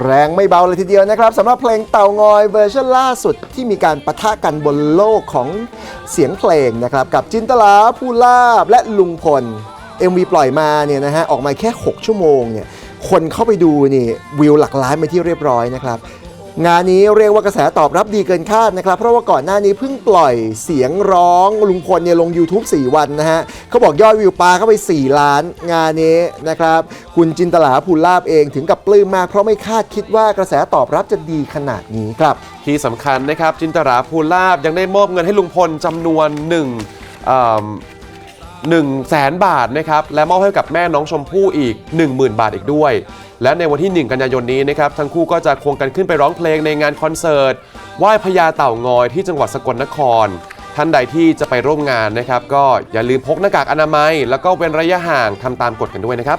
แรงไม่เบาเลยทีเดียวนะครับสำหรับเพลงเต่างอยเวอร์ชันล่าสุดที่มีการปะทะกันบนโลกของเสียงเพลงนะครับกับจินตลาภูลาบและลุงพล MV ปล่อยมาเนี่ยนะฮะออกมาแค่ 6 ชั่วโมงเนี่ยคนเข้าไปดูนี่วิวหลักล้านไปที่เรียบร้อยนะครับ งานนี้เรียกว่ากระแสตอบรับดีเกินคาดนะครับ เพราะว่าก่อนหน้านี้เพิ่งปล่อยเสียงร้องลุงพลเนี่ยลง YouTube 4 วันนะฮะเขาบอกยอดวิวปลาเข้าไป 4 ล้านงานนี้นะครับ คุณจินตลาภูลาบเองถึงกับปลื้มมาก เพราะไม่คาดคิดว่ากระแสตอบรับจะดีขนาดนี้ครับ ที่สำคัญนะครับจินตราภูลาบยังได้มอบเงินให้ลุงพลจำนวน1 1 0 0 0แสนบาทนะครับและมอบให้กับแม่น้องชมพู่อีก 10,000 บาทอีกด้วย และในวันที่ 1 กันยายนนี้นะครับทั้งคู่ก็จะควงกันขึ้นไปร้องเพลงในงานคอนเสิร์ตไหว้พญาเต่างอยที่จังหวัดสกลนคร ท่านใดที่จะไปร่วมงานนะครับ ก็อย่าลืมพกหน้ากากอนามัย แล้วก็เว้นระยะห่างทำตามกฎกันด้วยนะครับ